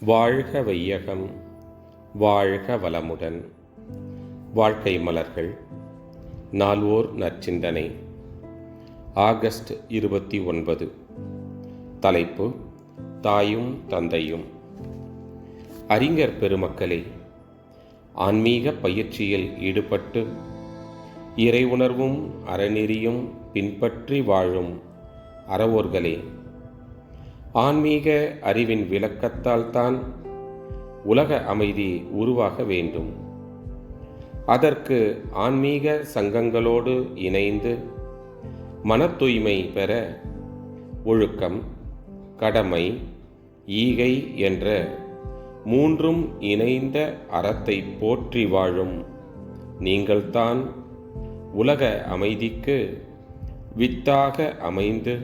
வாழ்க வையகம் வாழ்க வளமுடன். வாழ்க்கை மலர்கள் நால்வோர் நற்சிந்தனை. ஆகஸ்ட் இருபத்தி ஒன்பது. தலைப்பு தாயும் தந்தையும். அறிஞர் பெருமக்களே ஆன்மீக பயிற்சியில் ஈடுபட்டு இறை உணர்வும் அறநெறியும் பின்பற்றி வாழும் அறவோர்களே ஆன்மீக அறிவின் விளக்கத்தால் தான் உலக அமைதி உருவாக வேண்டும். அதற்கு ஆன்மீக சங்கங்களோடு இணைந்து மன தூய்மை பெற ஒழுக்கம் கடமை ஈகை என்ற மூன்றும் இணைந்த அறத்தை போற்றி வாழும் நீங்கள்தான் உலக அமைதிக்கு வித்தாக அமைந்து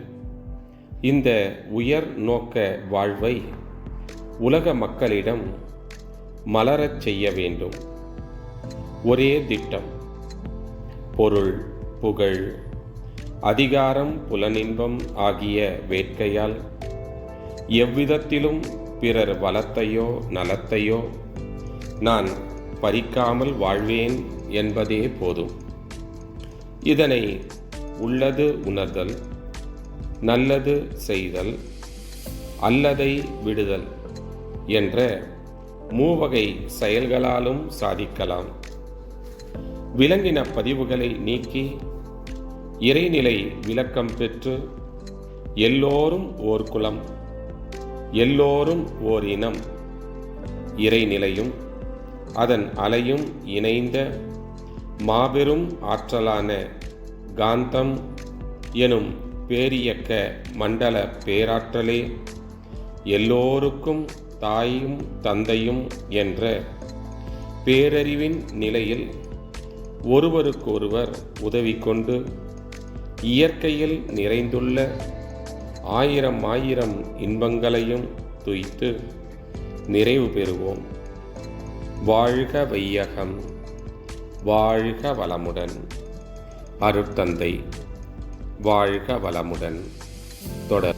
இந்த உயர் நோக்க வாழ்வை உலக மக்களிடம் மலரச் செய்ய வேண்டும். ஒரே திட்டம். பொருள் புகழ் அதிகாரம் புலனின்பம் ஆகிய வேட்கையால் எவ்விதத்திலும் பிறர் வளத்தையோ நலத்தையோ நான் பறிக்காமல் வாழ்வேன் என்பதே போதும். இதனை உள்ளது உணர்தல். நல்லது செய்தல் அல்லதை விடுதல் என்ற மூவகை செயல்களாலும் சாதிக்கலாம். விலங்கின பதிவுகளை நீக்கி இறைநிலை விளக்கம் பெற்று எல்லோரும் ஓர் குலம் எல்லோரும் ஓர் இனம். இறைநிலையும் அதன் அலையும் இணைந்த மாபெரும் ஆற்றலான காந்தம் எனும் பேரியக்க மண்டல பேராற்றலே எல்லோருக்கும் தாயும் தந்தையும் என்ற பேரறிவின் நிலையில் ஒருவருக்கொருவர் உதவி கொண்டு இயற்கையில் நிறைந்துள்ள ஆயிரம் ஆயிரம் இன்பங்களையும் துய்த்து நிறைவு பெறுவோம். வாழ்க வையகம் வாழ்க வளமுடன். அருட்தந்தை. வாழ்க வளமுடன். தொடர்.